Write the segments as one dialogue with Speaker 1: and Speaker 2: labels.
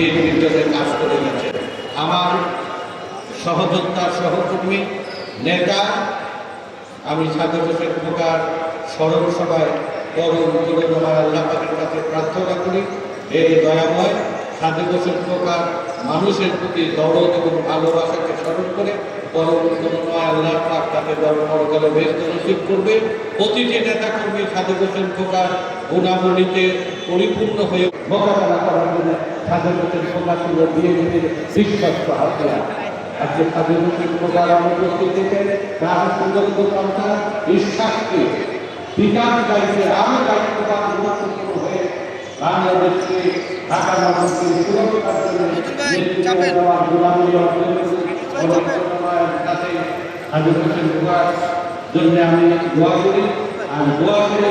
Speaker 1: বিএনপির কাজ করে গেছেন। আমার সহযোদ্ধা সহকর্মী, নেতা, আমি সাগর হোসেন খোকার স্মরণ সভায় পরম করুণাময় আল্লাহ পাকের কাছে প্রার্থনা করি। এই দয়াময় সাদেক হোসেন খোকার মানুষের প্রতি দরদ এবং ভালোবাসাকে স্মরণ করে পরম করুণাময় আল্লাহ পাক তাকে পরকালে বেশ নসিব করবে। প্রতিটি নেতা কর্মী সাদেক হোসেন খোকার গুণাবলীতে পরিপূর্ণ হয়ে মোকাবেলা করার জন্য খোকা ছিল বিএনপির বিশ্বস্ত হাতিয়ার আজকে তাদের প্রকার অনুপস্থিত থেকে তার সংগঠিত সন্তান বিশ্বাসকে বিকাশ দায়িত্বে আরও দায়িত্ববান গুরুত্বপূর্ণ হয়ে বাংলাদেশকে ঢাকা নগরকে সুরক্ষার জন্য দেওয়ার গোলামি অর্জন কাছে হাজির হোসেন জন্য আমি দোয়া করি আর দোয়া করে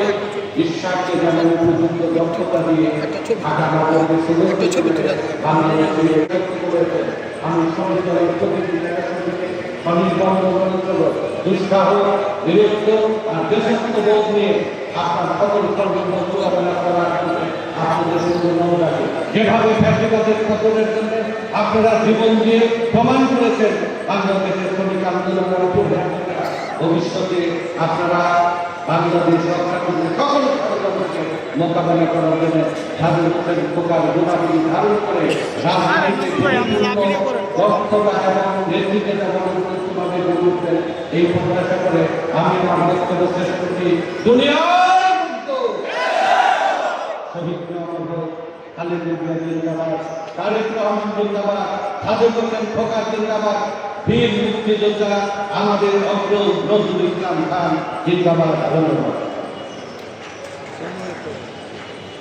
Speaker 1: বিশ্বাসকে যেমন উপযুক্ত দক্ষতা দিয়ে ঢাকা নগরকে সুরক্ষিত করে বাংলাদেশকে রক্ষা করেছেন আমি আপনার সকল কর্মী মোকাবেলা করার জন্য আপনাদের সুন্দর রাখে যেভাবে ফ্যাসিবাদের পতনের জন্য আপনারা জীবন দিয়ে প্রমাণ করেছেন, বাংলাদেশের শ্রমিক আন্দোলনের উপর ভবিষ্যতে আপনারা বাংলাদেশ রক্ষা সকল মোকাবেলা করার জন্য হোসেন প্রকার গুণাবলী ধারণ করে এবং গড়ে উঠবেন এই প্রত্যাশা করে আমি আমার বক্তব্য শেষ করছি। মুক্তিযোদ্ধা আমাদের অগ্রজ নজরুল ইসলাম খান জিন্দাবাদ ধন্যবাদ।